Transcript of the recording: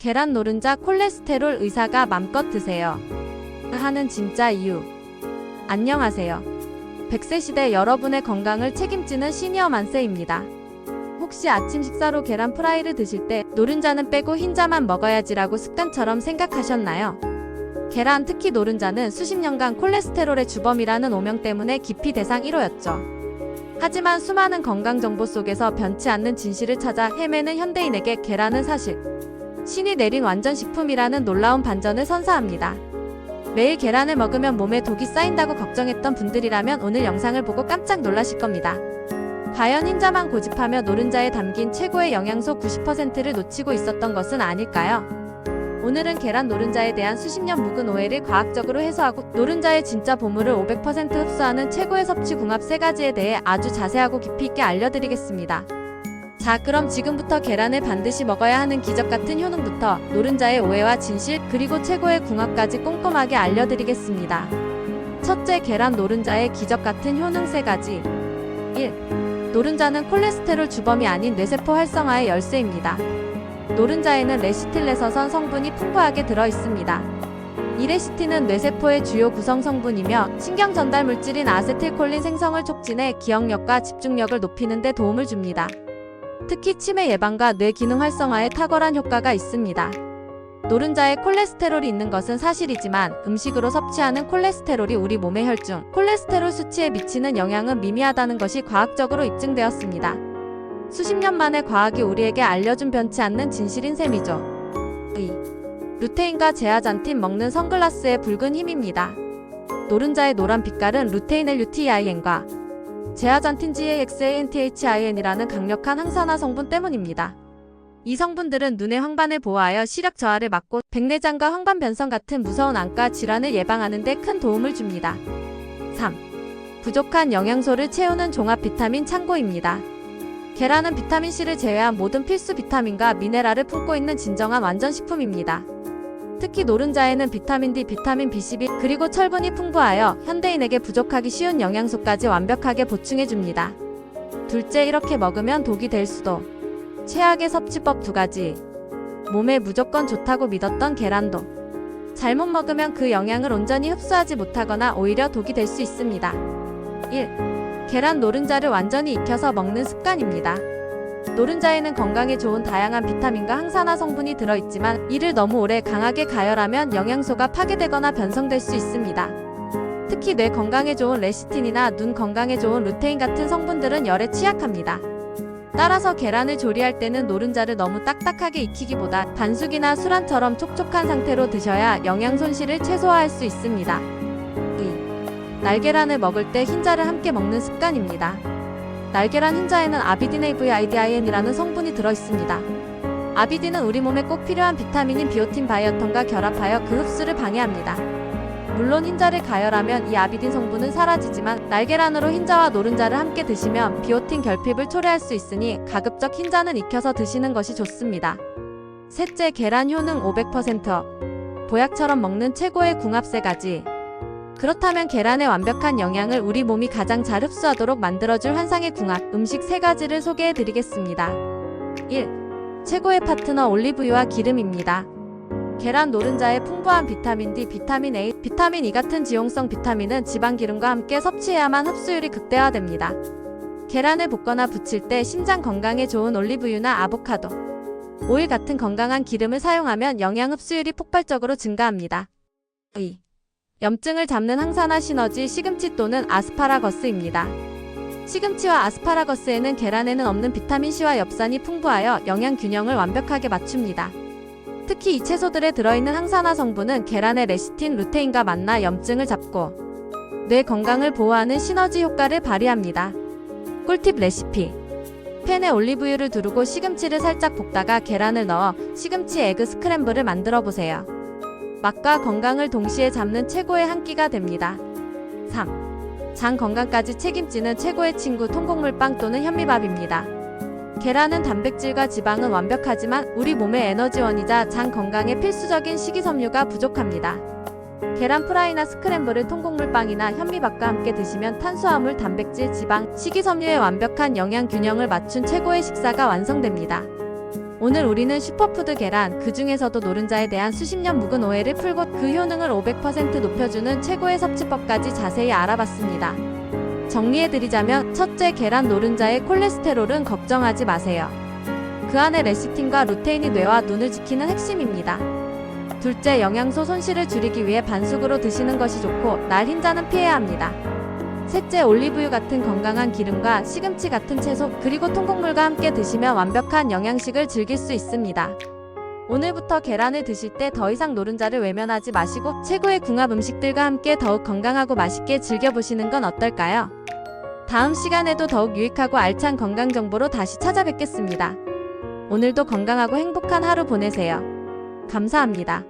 계란 노른자 콜레스테롤 의사가 맘껏 드세요. 하는 진짜 이유. 안녕하세요. 100세 시대 여러분의 건강을 책임지는 시니어 만세입니다. 혹시 아침 식사로 계란 프라이를 드실 때 노른자는 빼고 흰자만 먹어야지라고 습관처럼 생각하셨나요? 계란 특히 노른자는 수십 년간 콜레스테롤의 주범이라는 오명 때문에 기피 대상 1호였죠. 하지만 수많은 건강 정보 속에서 변치 않는 진실을 찾아 헤매는 현대인에게 계란은 사실 신이 내린 완전 식품이라는 놀라운 반전을 선사합니다. 매일 계란을 먹으면 몸에 독이 쌓인다고 걱정했던 분들이라면 오늘 영상을 보고 깜짝 놀라실 겁니다. 과연 흰자만 고집하며 노른자에 담긴 최고의 영양소 90%를 놓치고 있었던 것은 아닐까요? 오늘은 계란 노른자에 대한 수십 년 묵은 오해를 과학적으로 해소하고 노른자의 진짜 보물을 500% 흡수하는 최고의 섭취 궁합 세 가지에 대해 아주 자세하고 깊이 있게 알려드리겠습니다. 자, 그럼 지금부터 계란을 반드시 먹어야 하는 기적 같은 효능부터 노른자의 오해와 진실 그리고 최고의 궁합까지 꼼꼼하게 알려드리겠습니다. 첫째, 계란 노른자의 기적 같은 효능 세 가지. 1. 노른자는 콜레스테롤 주범이 아닌 뇌세포 활성화의 열쇠입니다. 노른자에는 레시틸레서선 성분이 풍부하게 들어 있습니다. 이 레시틴은 뇌세포의 주요 구성 성분이며 신경 전달 물질인 아세틸콜린 생성을 촉진해 기억력과 집중력을 높이는 데 도움을 줍니다. 특히 치매 예방과 뇌 기능 활성화에 탁월한 효과가 있습니다. 노른자에 콜레스테롤이 있는 것은 사실이지만 음식으로 섭취하는 콜레스테롤이 우리 몸의 혈중 콜레스테롤 수치에 미치는 영향은 미미하다는 것이 과학적으로 입증되었습니다. 수십 년 만에 과학이 우리에게 알려준 변치 않는 진실인 셈이죠. 2. 루테인과 제아잔틴 먹는 선글라스의 붉은 힘입니다. 노른자의 노란 빛깔은 루테인의 루티아이엔과 제아잔틴 GAXANTHIN이라는 강력한 항산화 성분 때문입니다. 이 성분들은 눈의 황반을 보호하여 시력 저하를 막고 백내장과 황반 변성 같은 무서운 안과 질환을 예방하는 데 큰 도움을 줍니다. 3. 부족한 영양소를 채우는 종합 비타민 창고입니다. 계란은 비타민C를 제외한 모든 필수 비타민과 미네랄을 품고 있는 진정한 완전식품입니다. 특히 노른자에는 비타민 D, 비타민 B12, 그리고 철분이 풍부하여 현대인에게 부족하기 쉬운 영양소까지 완벽하게 보충해줍니다. 둘째, 이렇게 먹으면 독이 될 수도. 최악의 섭취법 두 가지. 몸에 무조건 좋다고 믿었던 계란도. 잘못 먹으면 그 영양을 온전히 흡수하지 못하거나 오히려 독이 될 수 있습니다. 1. 계란 노른자를 완전히 익혀서 먹는 습관입니다. 노른자에는 건강에 좋은 다양한 비타민과 항산화 성분이 들어있지만 이를 너무 오래 강하게 가열하면 영양소가 파괴되거나 변성될 수 있습니다. 특히 뇌 건강에 좋은 레시틴이나 눈 건강에 좋은 루테인 같은 성분들은 열에 취약합니다. 따라서 계란을 조리할 때는 노른자를 너무 딱딱하게 익히기보다 반숙이나 수란처럼 촉촉한 상태로 드셔야 영양 손실을 최소화할 수 있습니다. 2. 날계란을 먹을 때 흰자를 함께 먹는 습관입니다. 날계란 흰자에는 아비디네이브이아이디아이엔이라는 성분이 들어있습니다. 아비딘은 우리 몸에 꼭 필요한 비타민인 비오틴 바이어턴과 결합하여 그 흡수를 방해합니다. 물론 흰자를 가열하면 이 아비딘 성분은 사라지지만 날계란으로 흰자와 노른자를 함께 드시면 비오틴 결핍을 초래할 수 있으니 가급적 흰자는 익혀서 드시는 것이 좋습니다. 셋째, 계란 효능 500%. 보약처럼 먹는 최고의 궁합 세 가지. 그렇다면 계란의 완벽한 영양을 우리 몸이 가장 잘 흡수하도록 만들어줄 환상의 궁합 음식 세 가지를 소개해 드리겠습니다. 1. 최고의 파트너 올리브유와 기름입니다. 계란 노른자의 풍부한 비타민 D, 비타민 A, 비타민 E 같은 지용성 비타민은 지방 기름과 함께 섭취해야만 흡수율이 극대화됩니다. 계란을 볶거나 부칠 때 심장 건강에 좋은 올리브유나 아보카도, 오일 같은 건강한 기름을 사용하면 영양 흡수율이 폭발적으로 증가합니다. 2. 염증을 잡는 항산화 시너지 시금치 또는 아스파라거스입니다. 시금치와 아스파라거스에는 계란에는 없는 비타민C와 엽산이 풍부하여 영양 균형을 완벽하게 맞춥니다. 특히 이 채소들에 들어있는 항산화 성분은 계란의 레시틴, 루테인과 만나 염증을 잡고 뇌 건강을 보호하는 시너지 효과를 발휘합니다. 꿀팁 레시피 팬에 올리브유를 두르고 시금치를 살짝 볶다가 계란을 넣어 시금치 에그 스크램블을 만들어 보세요. 맛과 건강을 동시에 잡는 최고의 한 끼가 됩니다. 3. 장 건강까지 책임지는 최고의 친구 통곡물빵 또는 현미밥입니다. 계란은 단백질과 지방은 완벽하지만 우리 몸의 에너지원이자 장 건강에 필수적인 식이섬유가 부족합니다. 계란 프라이나 스크램블을 통곡물빵이나 현미밥과 함께 드시면 탄수화물, 단백질, 지방, 식이섬유의 완벽한 영양 균형을 맞춘 최고의 식사가 완성됩니다. 오늘 우리는 슈퍼푸드 계란, 그 중에서도 노른자에 대한 수십 년 묵은 오해를 풀고 그 효능을 500% 높여주는 최고의 섭취법까지 자세히 알아봤습니다. 정리해드리자면 첫째 계란 노른자의 콜레스테롤은 걱정하지 마세요. 그 안에 레시틴과 루테인이 뇌와 눈을 지키는 핵심입니다. 둘째 영양소 손실을 줄이기 위해 반숙으로 드시는 것이 좋고 날 흰자는 피해야 합니다. 셋째 올리브유 같은 건강한 기름과 시금치 같은 채소 그리고 통곡물과 함께 드시면 완벽한 영양식을 즐길 수 있습니다. 오늘부터 계란을 드실 때 더 이상 노른자를 외면하지 마시고 최고의 궁합 음식들과 함께 더욱 건강하고 맛있게 즐겨보시는 건 어떨까요? 다음 시간에도 더욱 유익하고 알찬 건강 정보로 다시 찾아뵙겠습니다. 오늘도 건강하고 행복한 하루 보내세요. 감사합니다.